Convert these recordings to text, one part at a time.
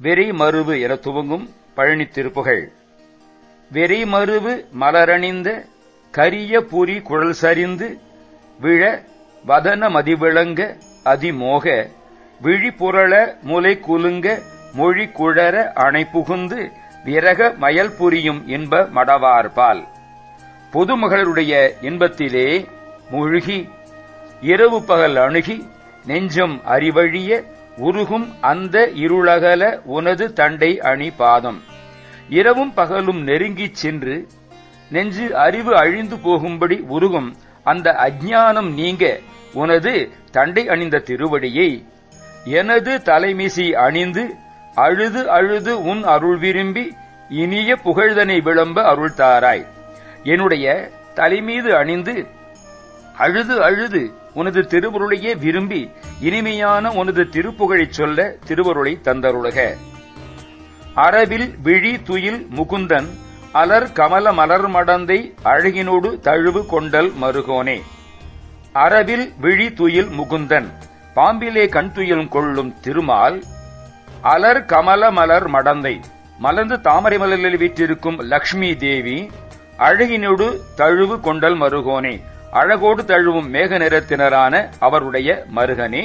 வெறி மருவு என துவங்கும் பழனி திருப்புகழ் வெறி மருவு மலரணிந்த கரிய புரி குழல் சரிந்து விழ வதன மதிவிளங்க அதிமோக விழிபுரள முலை குலுங்க மொழி குழற அணை புகுந்து விரக மயல் புரியும் இன்ப மடவார்பால். பொதுமகளுடைய இன்பத்திலே மூழ்கி இரவு பகல் அணுகி நெஞ்சம் அறிவழிய உருகும் அந்த இருளகல உனது தண்டை அணி பாதம். இரவும் பகலும் நெருங்கிச் சென்று நெஞ்சு அறிவு அழிந்து போகும்படி உருகும் அந்த அஜ்ஞானம் நீங்க உனது தண்டை அணிந்த திருவடியை எனது தலைமிசி அணிந்து அழுது அழுது உன் அருள் விரும்பி இனிய புகழ்தனை விளம்ப அருள்தாராய் என்னுடைய தலைமீது அணிந்து அழுது அழுது உனது திருவருளையே விரும்பி இனிமையான உனது திருப்புகழைச் சொல்ல திருவருளை தந்தருளுக. அரவில் விழி துயில் முகுந்தன் அலர் கமல மலர் மடந்தை அழகினோடு தழுவு கொண்டல் மருகோனே. அரவில் விழி துயில் முகுந்தன் பாம்பிலே கண் துயில் கொள்ளும் திருமால். அலர் கமல மலர் மடந்தை மலர்ந்து தாமரை மலரில் வீற்றிருக்கும் லக்ஷ்மி தேவி அழகினோடு தழுவு கொண்டல் மருகோனே. அழகோடு தழுவும் மேக நிறத்தினரான அவருடைய மருகனே.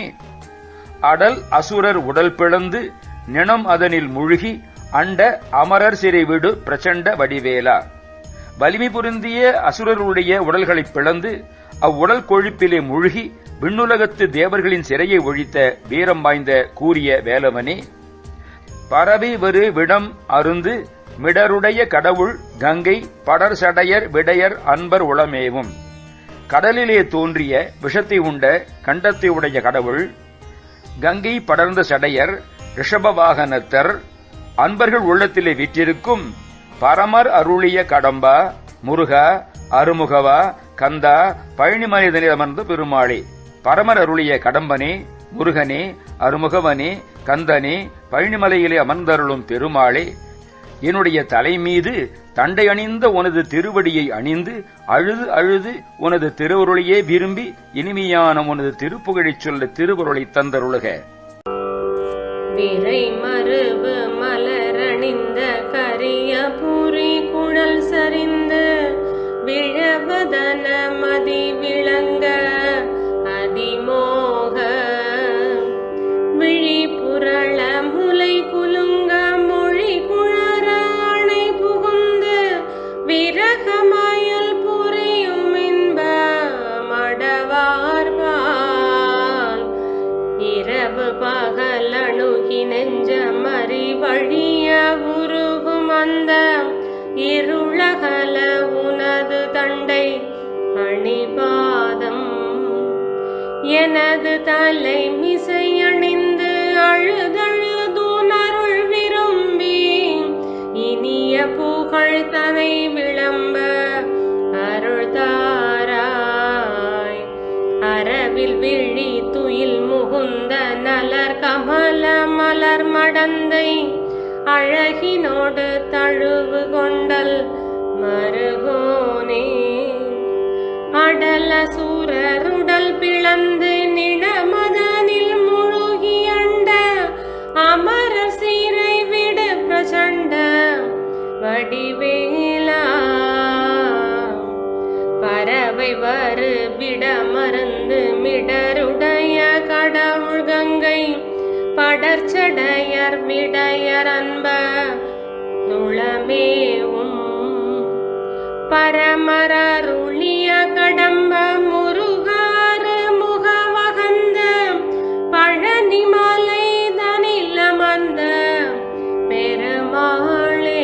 அடல் அசுரர் உடல் பிளந்து நினம் அதனில் முழுகி அண்ட அமரர் சிறை விடு பிரச்சண்ட வடிவேலா. வலிமை பொருந்திய அசுரருடைய உடல்களைப் பிளந்து அவ்வுடல் கொழுப்பிலே முழுகி விண்ணுலகத்து தேவர்களின் சிறையை ஒழித்த வீரம் வாய்ந்த கூறிய வேலவனே. பரவி வரு விடம் அருந்து மிடருடைய கடவுள் கங்கை படர் சடையர் விடையர் அன்பர் உளமேவும். கடலிலே தோன்றிய விஷத்தை உண்ட கண்டத்தை உடைய கடவுள் கங்கை படர்ந்த சடையர் ரிஷபவாகனத்தர் அன்பர்கள் உள்ளத்திலே விற்றிருக்கும் பரமர் அருளிய கடம்பா முருகா அருமுகவா கந்தா பழனி அமர்ந்த பெருமாளே. பரமர் அருளிய கடம்பனே முருகனே அருமுகவனே கந்தனே பழனிமலையிலே அமர்ந்தருளும் பெருமாளே. என்னுடைய தலை மீது தண்டை அணிந்த உனது திருவடியை அணிந்து அழுது அழுது உனது திருவருளையே விரும்பி இனிமையான உனது திருப்புகழைச் சொல்ல திருவருளை தந்தருளுக. விரை மறுவு இரவு பகல் அணுகி நெஞ்சமறி வழிய உருகும் அந்த இருளகல உனது தண்டை அணிபாதம். எனது தலை மிசையணிந்து அணிந்து அழுதழுதுனருள் விரும்பி இனிய புகழ் கமல மலர் மடந்தை அழகினோடு தழுவு கொண்டல் மருகோனே. அடல சூரருடல் பிளந்து நிடமதனில் முழுகி அண்ட அமர சீரை விட பிரச்சண்ட வடிவேலா. பறவை வரு விடமருந்து மிடருடைய கடவுள் விடையர் விடையர் அன்ப துளமேவும் பரமரருளிய கடம்ப முருகார முகவகந்த பழனி பழனிமலை தனில் அமர்ந்த பெருமாளே.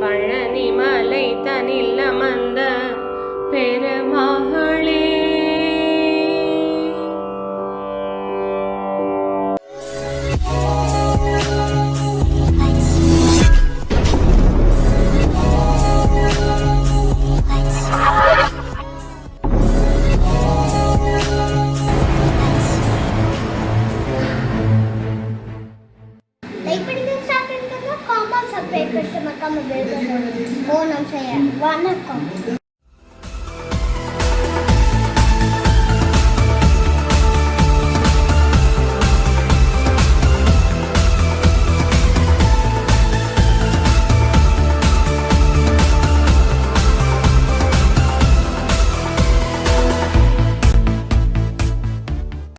பழனி மலை தனில் அமர்ந்த பெருமாளே. 好。